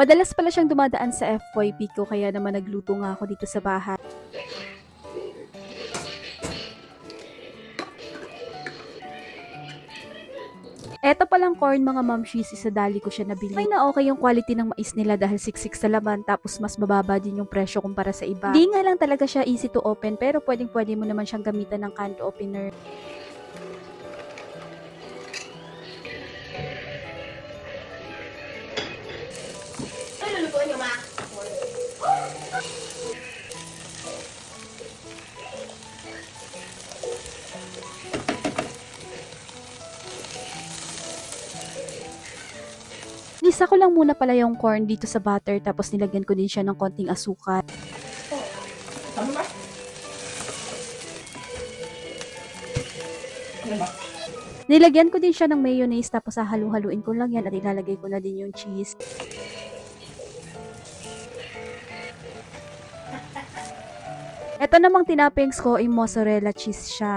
Madalas pala siyang dumadaan sa FYP ko kaya naman nagluto nga ako dito sa bahay. Eto palang corn mga mamshis, isadali ko siya nabili. May na okay yung quality ng mais nila dahil siksik sa laman tapos mas mababa din yung presyo kumpara sa iba. Di nga lang talaga siya easy to open pero pwedeng pwede mo naman siyang gamitan ng can opener. Nisa ko lang muna pala yung corn dito sa butter tapos nilagyan ko din siya ng konting asukal. Tama ba? Ano ba? Nilagyan ko din siya ng mayonnaise tapos hahalu-haluin ko lang yan at ilalagay ko na din yung cheese. Ito namang tinapings ko ay mozzarella cheese siya.